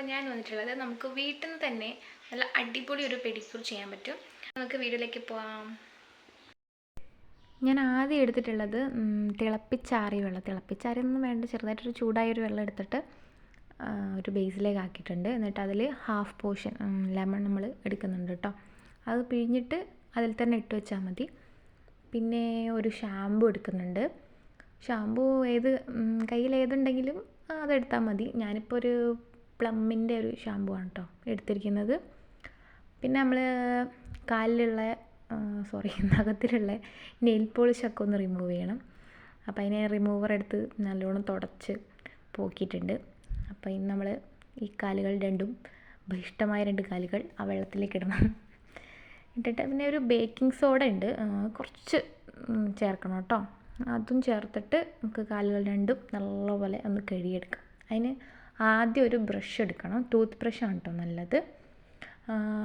അപ്പോൾ ഞാൻ വന്നിട്ടുള്ളത് നമുക്ക് വീട്ടിൽ നിന്ന് തന്നെ നല്ല അടിപൊളി ഒരു പെഡിക്യൂർ ചെയ്യാൻ പറ്റും. നമുക്ക് വീട്ടിലേക്ക് പോവാം. ഞാൻ ആദ്യം എടുത്തിട്ടുള്ളത് തിളപ്പിച്ചാറി വെള്ളം. തിളപ്പിച്ചാറിയൊന്നും വേണ്ട ചെറുതായിട്ടൊരു ചൂടായൊരു വെള്ളം എടുത്തിട്ട് ഒരു ബേസിലേക്ക് ആക്കിയിട്ടുണ്ട്. എന്നിട്ട് അതിൽ ഹാഫ് പോർഷൻ ലെമൺ നമ്മൾ എടുക്കുന്നുണ്ട് കേട്ടോ അത് പിഴിഞ്ഞിട്ട് അതിൽ തന്നെ ഇട്ട് വെച്ചാൽ മതി. പിന്നെ ഒരു ഷാമ്പു എടുക്കുന്നുണ്ട്. ഷാമ്പു ഏത് കയ്യിൽ ഏതുണ്ടെങ്കിലും അതെടുത്താൽ മതി. ഞാനിപ്പോൾ ഒരു പ്ലമ്മിന്റെ ഒരു ഷാമ്പു ആണ് കേട്ടോ എടുത്തിരിക്കുന്നത്. പിന്നെ നമ്മൾ കാലിലുള്ള സോറി നഖത്തിലുള്ള നെയിൽ പോളിഷൊക്കെ ഒന്ന് റിമൂവ് ചെയ്യണം. അപ്പോൾ അതിനെ റിമൂവർ എടുത്ത് നല്ലോണം തുടച്ച് പോക്കിയിട്ടുണ്ട്. അപ്പോൾ ഇന്ന് നമ്മൾ ഈ കാലുകൾ രണ്ടും ബഹിഷ്ടമായ രണ്ട് കാലുകൾ ആ വെള്ളത്തിലേക്ക് ഇടണം. ഇട്ടിട്ട് പിന്നെ ഒരു ബേക്കിംഗ് സോഡ ഉണ്ട്. കുറച്ച് ചേർക്കണം കേട്ടോ. അതും ചേർത്തിട്ട് നമുക്ക് കാലുകൾ രണ്ടും നല്ലപോലെ ഒന്ന് കഴുകിയെടുക്കാം. അതിന് ആദ്യം ഒരു ബ്രഷ് എടുക്കണം. ടൂത്ത് ബ്രഷാണ് കേട്ടോ നല്ലത്.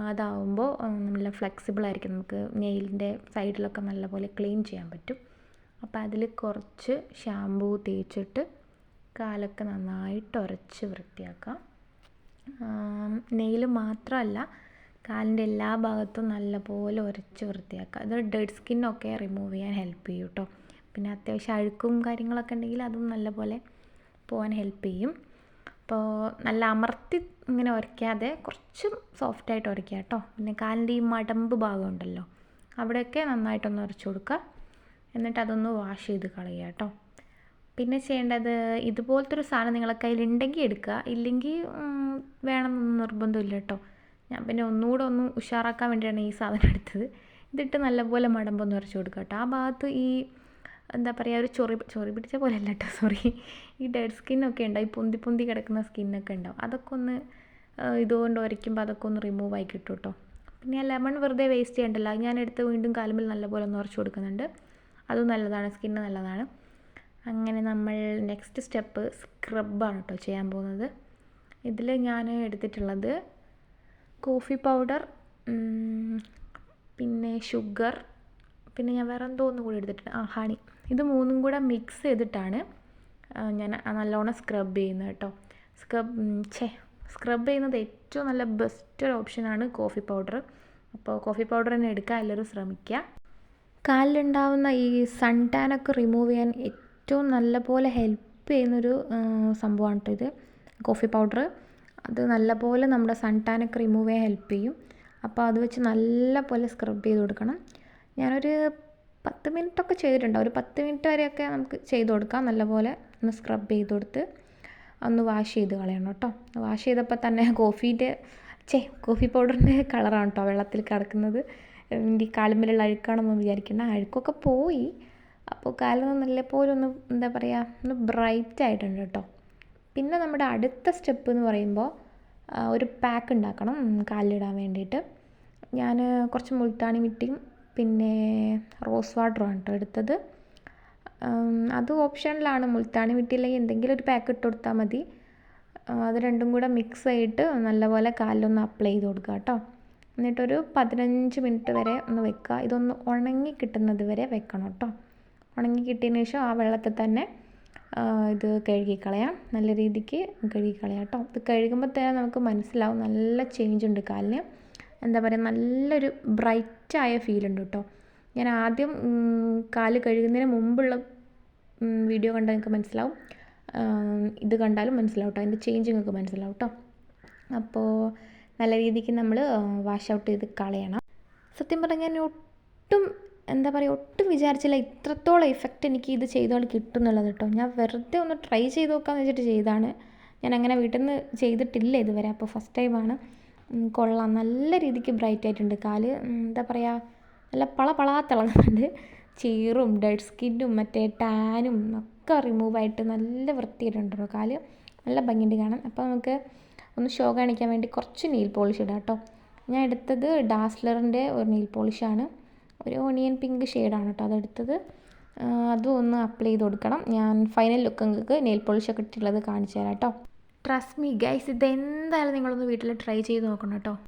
അതാവുമ്പോൾ നല്ല ഫ്ലെക്സിബിൾ ആയിരിക്കും. നമുക്ക് നെയിലിന്റെ സൈഡിലൊക്കെ നല്ലപോലെ ക്ലീൻ ചെയ്യാൻ പറ്റും. അപ്പോൾ അതിൽ കുറച്ച് ഷാമ്പൂ തേച്ചിട്ട് കാലൊക്കെ നന്നായിട്ട് ഉരച്ച് വൃത്തിയാക്കാം. നെയിൽ മാത്രമല്ല കാലിന്റെ എല്ലാ ഭാഗത്തും നല്ലപോലെ ഉരച്ച് വൃത്തിയാക്കുക അത് ഡെഡ് സ്കിന്നൊക്കെ റിമൂവ് ചെയ്യാൻ ഹെൽപ്പ് ചെയ്യും കേട്ടോ പിന്നെ അത്യാവശ്യം അഴുക്കും കാര്യങ്ങളൊക്കെ ഉണ്ടെങ്കിൽ അതും നല്ലപോലെ പോകാൻ ഹെൽപ്പ് ചെയ്യും. അപ്പോൾ നല്ല അമർത്തി ഇങ്ങനെ ഉരയ്ക്കാതെ കുറച്ചും സോഫ്റ്റായിട്ട് ഉരയ്ക്കുക കേട്ടോ. പിന്നെ കാലിന്റെ ഈ മടമ്പ് ഭാഗം ഉണ്ടല്ലോ അവിടെയൊക്കെ നന്നായിട്ടൊന്ന് ഉരച്ച് കൊടുക്കുക. എന്നിട്ട് അതൊന്ന് വാഷ് ചെയ്ത് കളയുക കേട്ടോ. പിന്നെ ചെയ്യേണ്ടത് ഇതുപോലത്തെ ഒരു സാധനം നിങ്ങളെ കയ്യിലുണ്ടെങ്കിൽ എടുക്കുക. ഇല്ലെങ്കിൽ വേണമെന്നൊന്നും നിർബന്ധമില്ല കേട്ടോ. ഞാൻ പിന്നെ ഒന്നുകൂടെ ഒന്ന് ഉഷാറാക്കാൻ വേണ്ടിയാണ് ഈ സാധനം എടുത്തത്. ഇതിട്ട് നല്ലപോലെ മടമ്പൊന്ന് ഉരച്ച് കൊടുക്കുക കേട്ടോ. ആ ഭാഗത്ത് ഈ എന്താ പറയുക ഒരു ചൊറി ചൊറി പിടിച്ച പോലെ അല്ല കേട്ടോ സോറി ഈ ഡെഡ് സ്കിന്നൊക്കെ ഉണ്ടാവും ഈ പൊന്തി പൊന്തി കിടക്കുന്ന സ്കിന്നൊക്കെ ഉണ്ടാവും അതൊക്കെ ഒന്ന് ഇതുകൊണ്ട് ഉരയ്ക്കുമ്പോൾ അതൊക്കെ ഒന്ന് റിമൂവ് ആയി കിട്ടും കേട്ടോ പിന്നെ ലെമൺ വെറുതെ വേസ്റ്റ് ചെയ്യണ്ടല്ലോ. ഞാൻ എടുത്ത് വീണ്ടും കാലുമ്പിൽ നല്ലപോലെ ഒന്ന് ഉറച്ചു കൊടുക്കുന്നുണ്ട്. അതും നല്ലതാണ് സ്കിന്ന് നല്ലതാണ്. അങ്ങനെ നമ്മൾ നെക്സ്റ്റ് സ്റ്റെപ്പ് സ്ക്രബാണ് കേട്ടോ ചെയ്യാൻ പോകുന്നത്. ഇതിൽ ഞാൻ എടുത്തിട്ടുള്ളത് കോഫി പൗഡർ പിന്നെ ഷുഗർ പിന്നെ ഞാൻ വേറെ എന്തോ ഒന്നും കൂടി എടുത്തിട്ടുണ്ട്. ആ ഹണി ഇത് മൂന്നും കൂടെ മിക്സ് ചെയ്തിട്ടാണ് ഞാൻ നല്ലോണം സ്ക്രബ് ചെയ്യുന്നത് കേട്ടോ. സ്ക്രബ് ഛേ സ്ക്രബ് ചെയ്യുന്നത് ഏറ്റവും നല്ല ബെസ്റ്റ് ഒരു ഓപ്ഷനാണ് കോഫി പൗഡർ അപ്പോൾ കോഫി പൗഡർ തന്നെ എടുക്കാൻ എല്ലാവരും ശ്രമിക്കുക. കാലിലുണ്ടാവുന്ന ഈ സൺ ടാനൊക്കെ റിമൂവ് ചെയ്യാൻ ഏറ്റവും നല്ലപോലെ ഹെൽപ്പ് ചെയ്യുന്നൊരു സംഭവമാണ് കേട്ടോ ഇത്. കോഫി പൗഡർ അത് നല്ലപോലെ നമ്മുടെ സൺ ടാനൊക്കെ റിമൂവ് ചെയ്യാൻ ഹെൽപ്പ് ചെയ്യും. അപ്പോൾ അത് വെച്ച് നല്ലപോലെ സ്ക്രബ് ചെയ്ത് കൊടുക്കണം. ഞാനൊരു പത്ത് മിനിറ്റൊക്കെ ചെയ്തിട്ടുണ്ട്. ഒരു പത്ത് മിനിറ്റ് വരെയൊക്കെ നമുക്ക് ചെയ്ത് കൊടുക്കാം. നല്ലപോലെ ഒന്ന് സ്ക്രബ് ചെയ്ത് കൊടുത്ത് ഒന്ന് വാഷ് ചെയ്ത് കളയണം കേട്ടോ. വാഷ് ചെയ്തപ്പോൾ തന്നെ കോഫീന്റെ ചേ കോഫി പൗഡറിന്റെ കളറാണ് കേട്ടോ വെള്ളത്തിൽ കിടക്കുന്നത് എന്റെ കാലുമ്പിലുള്ള അഴുക്കാണെന്ന് വിചാരിക്കേണ്ട. അഴുക്കൊക്കെ പോയി. അപ്പോൾ കാലൊന്ന് നല്ലപോലെ ഒന്ന് എന്താ പറയുക ഒന്ന് ബ്രൈറ്റ് ആയിട്ടുണ്ട് കേട്ടോ. പിന്നെ നമ്മുടെ അടുത്ത സ്റ്റെപ്പ് എന്ന് പറയുമ്പോൾ ഒരു പാക്ക് ഉണ്ടാക്കണം കാലിലിടാൻ വേണ്ടിയിട്ട്. ഞാൻ കുറച്ച് മുൾത്താണി മിട്ടിയും പിന്നെ റോസ് വാട്ടറും കേട്ടോ എടുത്തത്. അത് ഓപ്ഷനിലാണ്. മുൽത്താണി വിട്ടില്ലെങ്കിൽ എന്തെങ്കിലും ഒരു പാക്ക് ഇട്ട് കൊടുത്താൽ മതി. അത് രണ്ടും കൂടെ മിക്സ് ആയിട്ട് നല്ലപോലെ കാലിലൊന്ന് അപ്ലൈ ചെയ്ത് കൊടുക്കുക കേട്ടോ എന്നിട്ടൊരു പതിനഞ്ച് മിനിറ്റ് വരെ ഒന്ന് വെക്കുക. ഇതൊന്ന് ഉണങ്ങി കിട്ടുന്നത് വരെ വെക്കണം കേട്ടോ ഉണങ്ങി കിട്ടിയതിന് ശേഷം ആ വെള്ളത്തിൽ തന്നെ ഇത് കഴുകിക്കളയാം. നല്ല രീതിക്ക് കഴുകിക്കളയാം കേട്ടോ ഇത് കഴുകുമ്പോൾ തന്നെ നമുക്ക് മനസ്സിലാവും. നല്ല ചേഞ്ച് ഉണ്ട് കാലിന്. എന്താ പറയുക നല്ലൊരു ബ്രൈറ്റായ ഫീൽ ഉണ്ട് കേട്ടോ ഞാൻ ആദ്യം കാൽ കഴുകുന്നതിന് മുമ്പുള്ള വീഡിയോ കണ്ടാൽ നിങ്ങൾക്ക് മനസ്സിലാവും. ഇത് കണ്ടാലും മനസ്സിലാവും കേട്ടോ അതിന്റെ ചേഞ്ച് നിങ്ങൾക്ക് മനസ്സിലാവും കേട്ടോ അപ്പോൾ നല്ല രീതിക്ക് നമ്മൾ വാഷ് ഔട്ട് ചെയ്ത് കളയണം. സത്യം പറഞ്ഞാൽ ഞാൻ ഒട്ടും എന്താ പറയുക ഒട്ടും വിചാരിച്ചില്ല ഇത്രത്തോളം ഇഫക്റ്റ് എനിക്ക് ഇത് ചെയ്തോൾ കിട്ടും എന്നുള്ളത് കേട്ടോ ഞാൻ വെറുതെ ഒന്ന് ട്രൈ ചെയ്ത് നോക്കാമെന്ന് വെച്ചിട്ട് ചെയ്താണ്. ഞാൻ അങ്ങനെ വീട്ടിൽ നിന്ന് ചെയ്തിട്ടില്ല ഇതുവരെ. അപ്പോൾ ഫസ്റ്റ് ടൈമാണ് കൊള്ളാം. നല്ല രീതിക്ക് ബ്രൈറ്റ് ആയിട്ടുണ്ട്. കാൽ എന്താ പറയുക നല്ല പള പളാ തിളങ്ങുന്നുണ്ട് ചീറും ഡെഡ് സ്കിന്നും മറ്റേ ടാനും ഒക്കെ റിമൂവായിട്ട് നല്ല വൃത്തിയായിട്ടുണ്ട് കാൽ. നല്ല ഭംഗിയുണ്ട് കാണാൻ. അപ്പോൾ നമുക്ക് ഒന്ന് ഷോ കാണിക്കാൻ വേണ്ടി കുറച്ച് നെയിൽ പോളിഷ് ഇടാം കേട്ടോ. ഞാൻ എടുത്തത് ഡാസ്ലറിന്റെ ഒരു നെയിൽ പോളിഷാണ് ഒരു ഓണിയൻ പിങ്ക് ഷെയ്ഡാണ് കേട്ടോ അതെടുത്തത് അതും ഒന്ന് അപ്ലൈ ചെയ്ത് കൊടുക്കണം. ഞാൻ ഫൈനൽ ലുക്ക് നിങ്ങൾക്ക് നെയിൽ പോളിഷൊക്കെ ഇട്ടിട്ടുള്ളത് കാണിച്ചു തരാം കേട്ടോ. ട്രസ്റ്റ് മീ ഗൈസ് ഇതെന്തായാലും നിങ്ങളൊന്ന് വീട്ടിൽ ട്രൈ ചെയ്ത് നോക്കണം കേട്ടോ